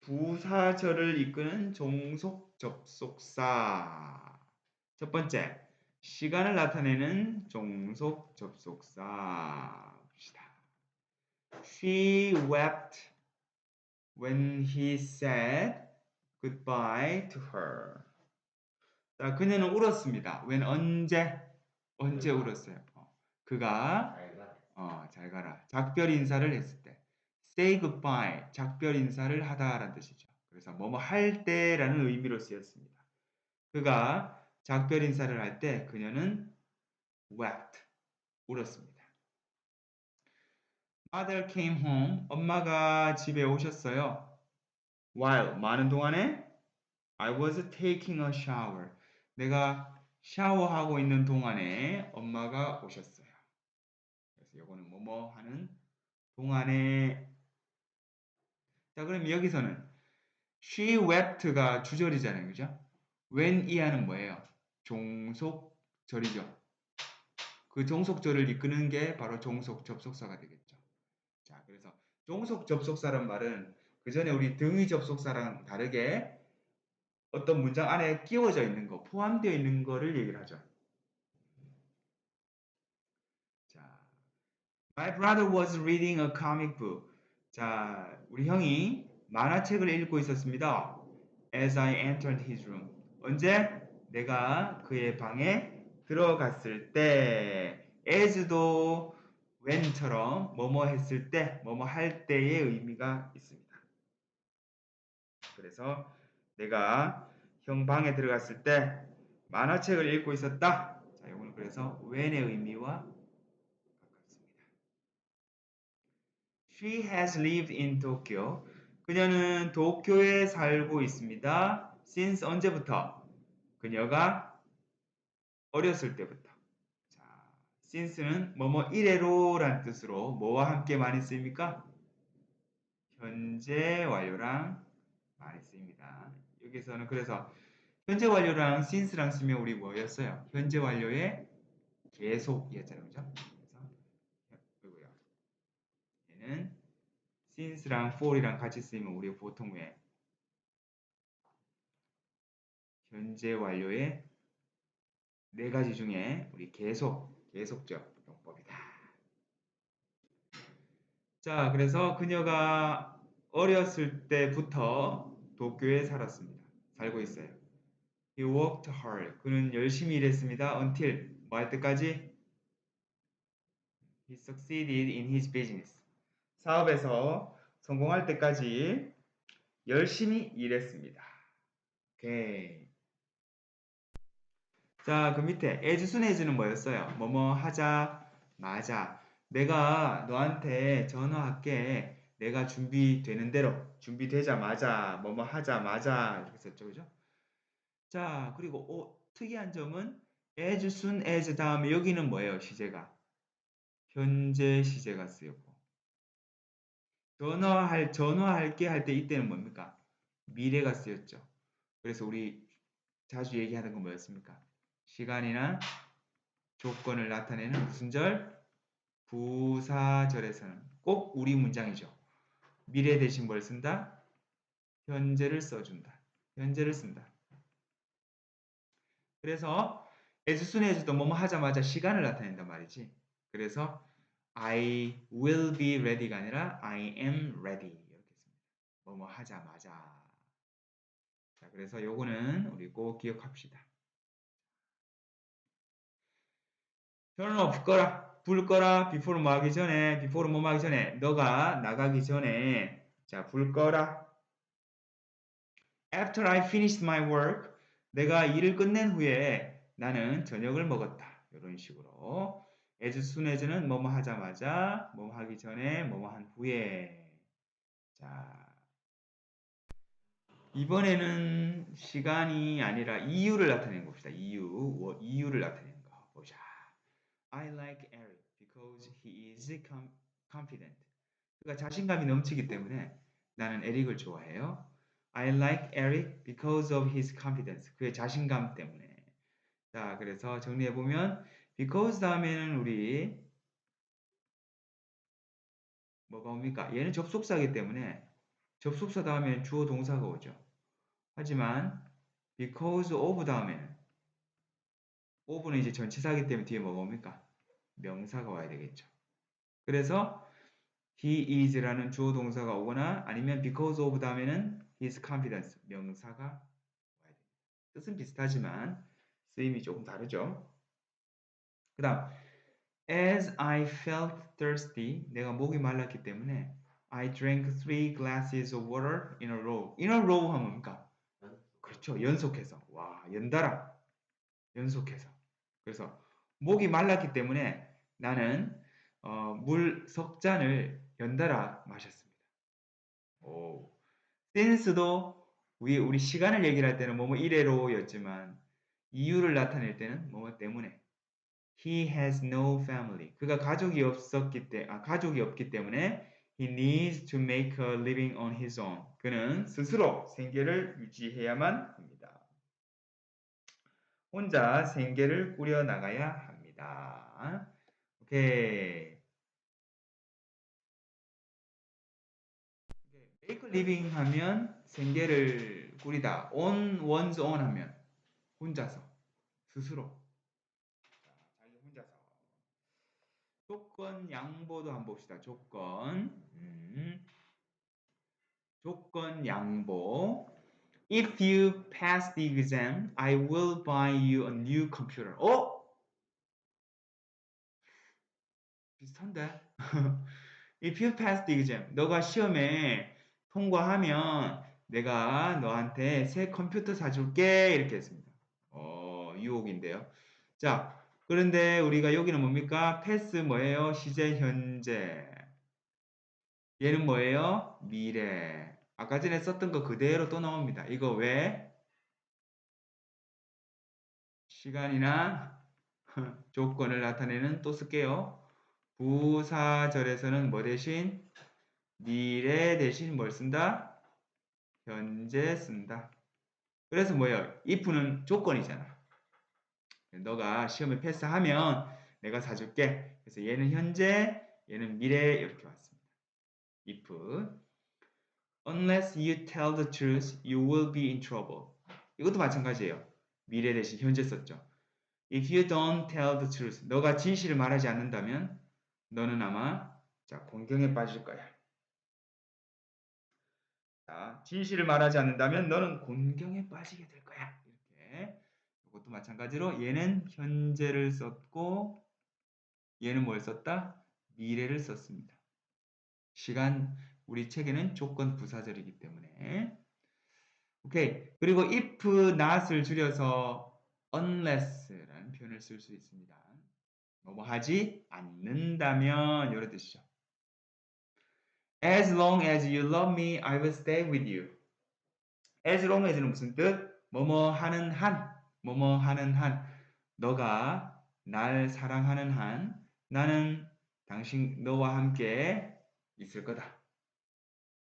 부사절을 이끄는 종속 접속사. 첫 번째, 시간을 나타내는 종속 접속사. 봅시다. She wept when he said goodbye to her. 자, 그녀는 울었습니다. when 언제? 언제 울었어요? 어, 그가. 어, 잘 가라. 작별 인사를 때. Say goodbye. 작별 인사를 하다라는 뜻이죠. 그래서 뭐뭐 할 때라는 의미로 쓰였습니다. 그가 작별 인사를 할 때 그녀는 wept. 울었습니다. Mother came home. 엄마가 집에 오셨어요. While 많은 동안에 I was taking a shower. 내가 샤워하고 있는 동안에 엄마가 오셨어요. 그래서 요거는 뭐뭐 하는 동안에 자 그럼 여기서는 she wept가 주절이잖아요. 그죠? when 이하는 뭐예요? 종속절이죠. 그 종속절을 이끄는 게 바로 종속 접속사가 되겠죠. 자, 그래서 종속 접속사란 말은 그 전에 우리 등위 접속사랑 다르게 어떤 문장 안에 끼워져 있는 거, 포함되어 있는 거를 얘기를 하죠. 자, My brother was reading a comic book. 자, 우리 형이 만화책을 읽고 있었습니다. As I entered his room. 언제? 내가 그의 방에 들어갔을 때. as도 when처럼 뭐뭐 했을 때, 뭐뭐 할 때의 의미가 있습니다. 그래서 내가 형 방에 들어갔을 때 만화책을 읽고 있었다. 자, 이거는 그래서 when의 의미와 가깝습니다. She has lived in Tokyo. 그녀는 도쿄에 살고 있습니다. since 언제부터? 그녀가 어렸을 때부터. 자, since는 뭐뭐 이래로라는 뜻으로 뭐와 함께 많이 쓰입니까? 현재 완료랑 많이 쓰입니다. 여기서는 그래서 현재 완료랑 since랑 쓰면 우리 뭐였어요? 현재 완료의 계속이었잖아요. 그죠? 그래서. 얘는 since랑 for이랑 같이 쓰이면 우리 보통 왜 현재 완료의 네 가지 중에 우리 계속 계속적 용법이다. 자, 그래서 그녀가 어렸을 때부터 도쿄에 살았습니다. 살고 있어요. He worked hard. 그는 열심히 일했습니다. Until 뭐 할 때까지? He succeeded in his business. 사업에서 성공할 때까지 열심히 일했습니다. 자, 그 밑에 as는 뭐였어요? 뭐뭐 하자, 맞아. 내가 너한테 전화할게. 내가 준비되는 대로 준비되자마자 뭐뭐 하자마자 이렇게 썼죠. 그죠? 자, 그리고 오, 특이한 점은 as soon as 다음에 여기는 뭐예요? 시제가 현재 시제가 쓰였고 전화할 전화할게 할 때 이때는 뭡니까? 미래가 쓰였죠. 그래서 우리 자주 얘기하는 건 뭐였습니까? 시간이나 조건을 나타내는 무슨 절? 부사절에서는 꼭 우리 문장이죠. 미래 대신 뭘 쓴다? 현재를 써준다. 현재를 쓴다. 그래서 as도 뭐뭐 하자마자 시간을 나타낸단 말이지. 그래서 I will be ready가 아니라 I am ready 이렇게 씁니다. 뭐뭐 하자마자. 자, 그래서 요거는 우리 꼭 기억합시다. turn off 꺼라. 불 꺼라. before 뭐 하기 전에, before 뭐 하기 전에, 너가 나가기 전에, 자, 불 꺼라. After I finished my work, 내가 일을 끝낸 후에 나는 저녁을 먹었다. 이런 식으로. As soon as는 뭐뭐 하자마자, 뭐뭐 하기 전에, 뭐뭐 한 후에. 자. 이번에는 시간이 아니라 이유를 나타내는 겁시다. 이유. 이유를 나타내는 거. 보자. I like Eric because he is confident. 그가 자신감이 넘치기 때문에 나는 에릭을 좋아해요. I like Eric because of his confidence. 그의 자신감 때문에. 자, 그래서 정리해 보면 because 다음에는 우리 뭐가 옵니까? 얘는 접속사기 때문에 접속사 다음에 주어 동사가 오죠. 하지만 because of 다음에는 of는 이제 전치사기 때문에 뒤에 뭐가 옵니까? 명사가 와야 되겠죠. 그래서 he is라는 주어 동사가 오거나 아니면 because of 다음에는 his confidence 명사가 와야 됩니다. 뜻은 비슷하지만 쓰임이 조금 다르죠. 그 다음 As I felt thirsty 내가 목이 말랐기 때문에 I drank three glasses of water in a row. in a row 하면 뭡니까? 그렇죠. 연속해서. 와, 연달아. 연속해서. 그래서 목이 말랐기 때문에 나는 어, 물 석 잔을 연달아 마셨습니다. 오. since도 우리, 우리 시간을 얘기를 할 때는 뭐뭐 이래로였지만 이유를 나타낼 때는 뭐뭐 때문에 he has no family. 그가 가족이 없었기 때, 아, 가족이 없기 때문에 he needs to make a living on his own. 그는 스스로 생계를 유지해야만 합니다. 혼자 생계를 꾸려 나가야 합니다. 오케이. make a living 하면 생계를 꾸리다. on one's own 하면 혼자서 스스로 자기 혼자서 조건 양보도 한번 봅시다. 조건 음. 조건 양보 If you pass the exam, I will buy you a new computer. 어? 비슷한데? If you pass the exam, 너가 시험에 통과하면 내가 너한테 새 컴퓨터 사줄게 이렇게 했습니다. 어, 유혹인데요. 자, 그런데 우리가 여기는 뭡니까? 패스 뭐예요? 시제 현재. 얘는 뭐예요? 미래. 아까 전에 썼던 거 그대로 또 나옵니다. 이거 왜? 시간이나 조건을 나타내는 또 쓸게요. 부사절에서는 뭐 대신 미래 대신 뭘 쓴다? 현재 쓴다. 그래서 뭐예요? if는 조건이잖아. 너가 시험에 패스하면 내가 사줄게. 그래서 얘는 현재, 얘는 미래 이렇게 왔습니다. if unless you tell the truth, you will be in trouble. 이것도 마찬가지예요. 미래 대신 현재 썼죠. If you don't tell the truth, 너가 진실을 말하지 않는다면 너는 아마 자 공경에 빠질 거야. 자, 진실을 말하지 않는다면 너는 곤경에 빠지게 될 거야. 이렇게. 이것도 마찬가지로 얘는 현재를 썼고 얘는 뭘 썼다? 미래를 썼습니다. 시간 우리 책에는 조건 부사절이기 때문에 오케이. 그리고 if not을 줄여서 unless라는 표현을 쓸 수 있습니다. 뭐뭐 하지 않는다면 이런 뜻이죠. As long as you love me, I will stay with you. As long as는 무슨 뜻? 뭐뭐 하는 한, 뭐뭐 하는 한. 너가 날 사랑하는 한, 나는 당신 너와 함께 있을 거다.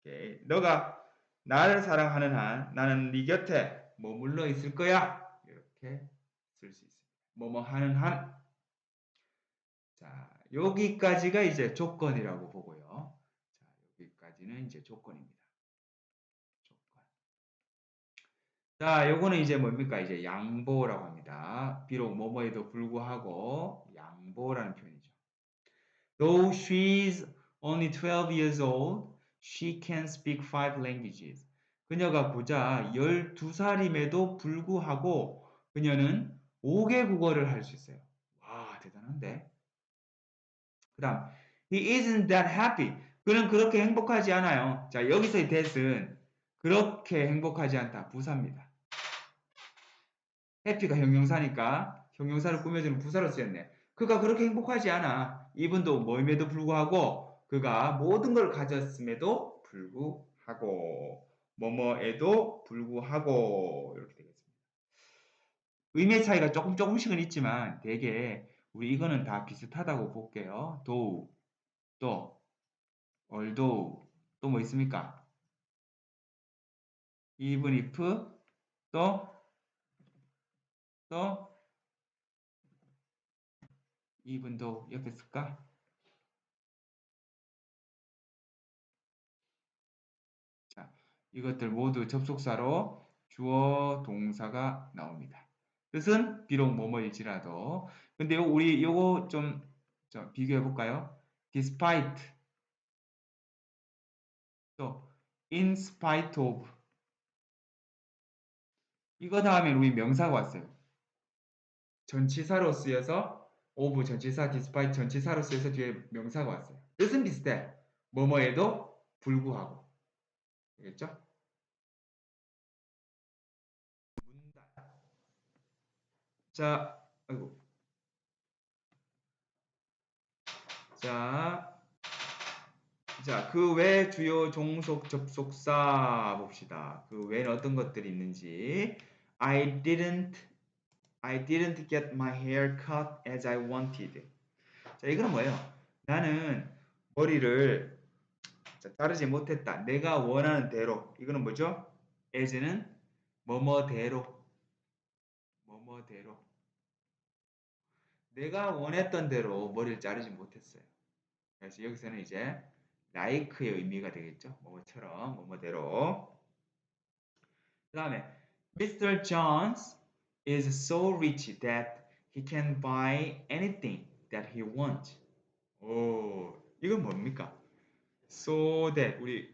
오케이. 너가 나를 사랑하는 한, 나는 네 곁에 머물러 있을 거야. 이렇게 쓸 수 있습니다. 뭐뭐 하는 한. 자, 여기까지가 이제 조건이라고 보고요. 여기까지는 이제 조건입니다. 조건. 자, 요거는 이제 뭡니까? 이제 양보라고 합니다. 비록 뭐뭐에도 불구하고 양보라는 표현이죠. Though she's only 12 years old, she can speak five languages. 그녀가 고작 12살임에도 불구하고 그녀는 5개 국어를 할 수 있어요. 와, 대단한데. 그 다음, he isn't that happy. 그는 그렇게 행복하지 않아요. 자, 여기서의 that은 그렇게 행복하지 않다. 부사입니다. 해피가 형용사니까 형용사를 꾸며주는 부사로 쓰였네. 그가 그렇게 행복하지 않아. 이분도 뭐임에도 불구하고 그가 모든 걸 가졌음에도 불구하고 뭐뭐에도 불구하고 이렇게 되겠습니다. 의미의 차이가 조금 조금씩은 있지만 대개 우리 이거는 다 비슷하다고 볼게요. 도, 또 although 또뭐 있습니까? even if 또 또 though 옆에 쓸까? 자, 이것들 모두 접속사로 주어 동사가 나옵니다. 뜻은 비록 뭐뭐일지라도 근데 요 우리 요거 좀, 좀 비교해 볼까요? despite 또 in spite of 이거 다음에 우리 명사가 왔어요. 전치사로 쓰여서 of 전치사 despite 전치사로 쓰여서 뒤에 명사가 왔어요. 뜻은 비슷해. 뭐뭐에도 불구하고. 알겠죠? 문단. 자, 아이고. 자, 자, 그 외 주요 종속 접속사 봅시다. 그 외에는 어떤 것들이 있는지. I didn't I didn't get my hair cut as I wanted. 자, 이거는 뭐예요? 나는 머리를 자, 자르지 못했다. 내가 원하는 대로. 이거는 뭐죠? as는 뭐뭐대로. 뭐뭐대로. 내가 원했던 대로 머리를 자르지 못했어요. 그래서 여기서는 이제 like의 의미가 되겠죠. 뭐뭐처럼, 뭐뭐대로. 그 다음에 Mr. Jones is so rich that he can buy anything that he wants. 오, 이건 뭡니까? So that 우리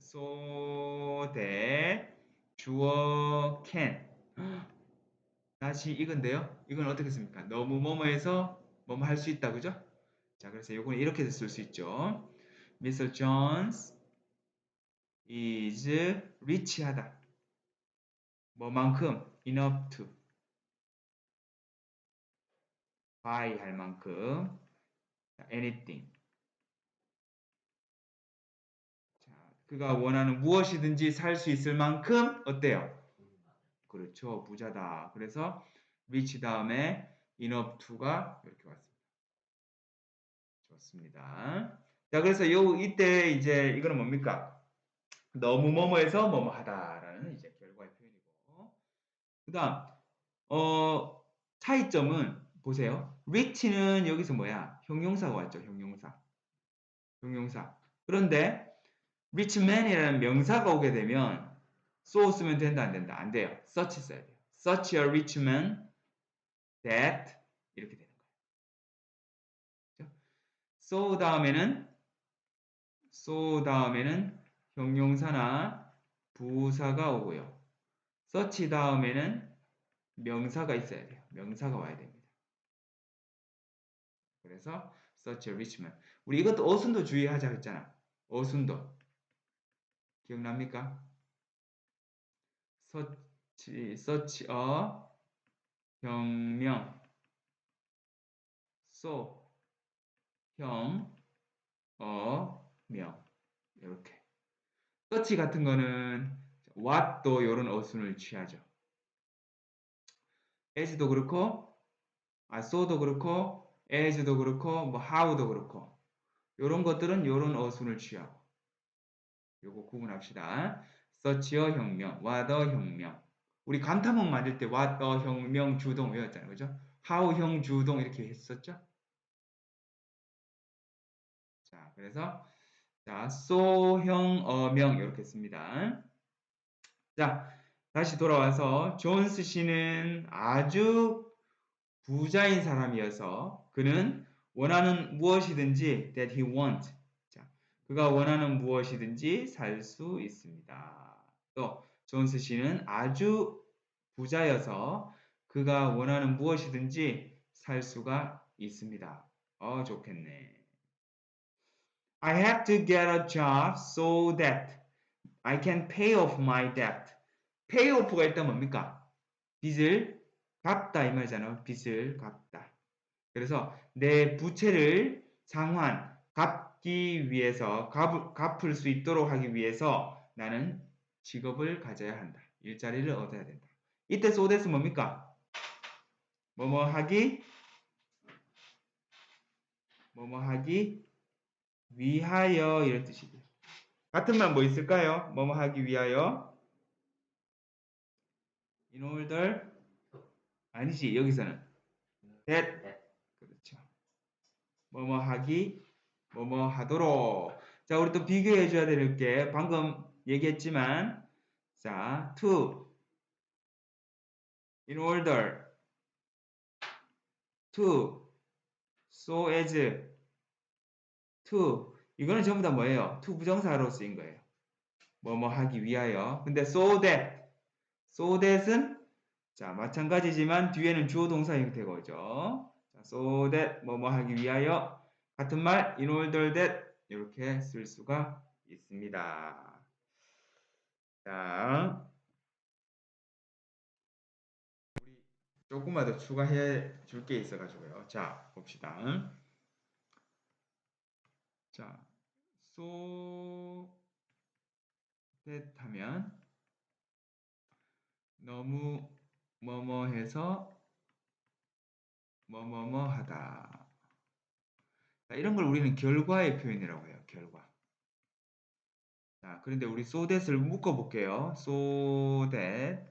so that 주어 can 다시 이건데요. 이건 어떻게 씁니까? 너무 뭐뭐해서 뭐뭐 할 수 있다, 그죠? 자, 그래서 이거는 이렇게 쓸 수 있죠. Mr. Jones is rich하다. 뭐만큼 enough to buy 할 만큼 anything 자, 그가 원하는 무엇이든지 살 수 있을 만큼 어때요? 그렇죠. 부자다. 그래서 rich 다음에 enough to가 이렇게 왔습니다. 좋습니다. 자, 그래서 요 이때 이제 이거는 뭡니까? 너무 뭐뭐해서 뭐뭐 하다라는 이제. 그다음 어 차이점은 보세요. rich는 여기서 뭐야? 형용사가 왔죠. 형용사. 형용사. 그런데 rich man이라는 명사가 오게 되면 so 쓰면 된다 안 된다? 안 돼요. such 써야 돼요. such a rich man that 이렇게 되는 거예요. so 다음에는 so 다음에는 형용사나 부사가 오고요. Such 다음에는 명사가 있어야 돼요. 명사가 와야 됩니다. 그래서 rich man. 우리 이것도 어순도 주의하자 했잖아. 어순도. 기억납니까? such a 병명 so 형, 어, 명 이렇게 such 같은 거는 what도 이런 어순을 취하죠. as도 그렇고 아 so도 그렇고 as도 그렇고 뭐 how도 그렇고 이런 것들은 이런 어순을 취하고 요거 구분합시다. 서치어 혁명, 와더 혁명. 우리 감탄문 만들 때 와더 혁명 주동 외웠잖아요. 그죠? 하우 형 주동 이렇게 했었죠? 자, 그래서 자, 소형 어명 이렇게 씁니다. 자, 다시 돌아와서 존스 씨는 아주 부자인 사람이어서 그는 원하는 무엇이든지 that he want 자, 그가 원하는 무엇이든지 살 수 있습니다. 또 존스 씨는 아주 부자여서 그가 원하는 무엇이든지 살 수가 있습니다. 어 좋겠네. I have to get a job so that I can pay off my debt. pay off가 일단 뭡니까? 빚을 갚다 이 말이잖아요. 빚을 갚다. 그래서 내 부채를 상환, 갚기 위해서 갚, 갚을 수 있도록 하기 위해서 나는 직업을 가져야 한다. 일자리를 얻어야 된다. 이때 소데스 뭡니까? 뭐뭐 하기 뭐뭐 하기 위하여 이런 뜻이고요. 같은 말 뭐 있을까요? 뭐뭐 하기 위하여? In order? 아니지 여기서는. That. 그렇죠. 뭐뭐 하기 뭐뭐 하도록. 자, 우리 또 비교해 줘야 될 게 방금 얘기했지만 자, to. In order. To. So as. To 이거는 전부 다 뭐예요? to 부정사로 쓰인 거예요. 뭐 뭐 하기 위하여. 근데 so that so that은 자, 마찬가지지만 뒤에는 주어 동사 형태가 오죠. 자, so that 뭐 뭐 하기 위하여 같은 말 in order that 이렇게 쓸 수가 있습니다. 자, 우리 조금만 더 추가해 줄 게 있어가지고요. 자, 봅시다. 자, so that 하면 너무 뭐뭐 해서 뭐뭐뭐 하다. 자, 이런 걸 우리는 결과의 표현이라고 해요. 결과. 자, 그런데 우리 so that을 묶어 볼게요. so that.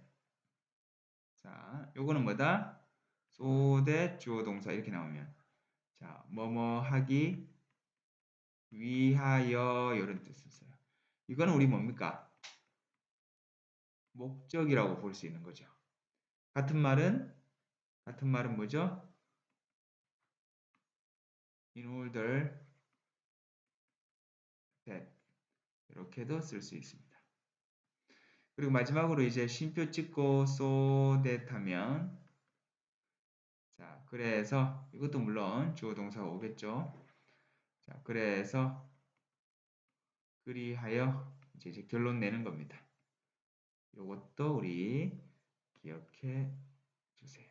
자, 요거는 뭐다? so that 주어 동사 이렇게 나오면 자, 뭐뭐 하기 위하여 이런 뜻을 써요. 이거는 우리 뭡니까? 목적이라고 볼 수 있는 거죠. 같은 말은 같은 말은 뭐죠? in order that 이렇게도 쓸 수 있습니다. 그리고 마지막으로 이제 쉼표 찍고 so that 하면 자 그래서 이것도 물론 주어 동사가 오겠죠. 자 그래서 그리하여 이제, 이제 결론 내는 겁니다. 이것도 우리 기억해 주세요.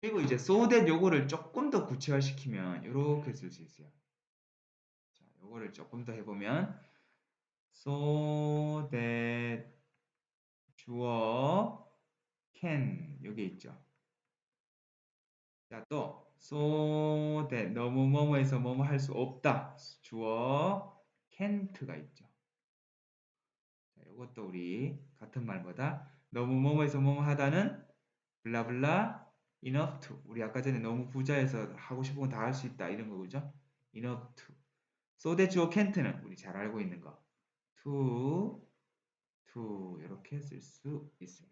그리고 이제 so that 요거를 조금 더 구체화시키면 이렇게 쓸 수 있어요. 자, 요거를 조금 더 해보면 so that 주어 can 여기 있죠. 자, 또 so that 너무 뭐뭐해서 뭐뭐 할 수 없다. 주어 can't가 있죠. 자, 이것도 우리 같은 말보다 너무 뭐뭐해서 뭐뭐 하다는 블라블라 enough to 우리 아까 전에 너무 부자해서 하고 싶은 건 다 할 수 있다 이런 거죠. enough to so that 주어 can't는 우리 잘 알고 있는 거 to to 이렇게 쓸 수 있습니다.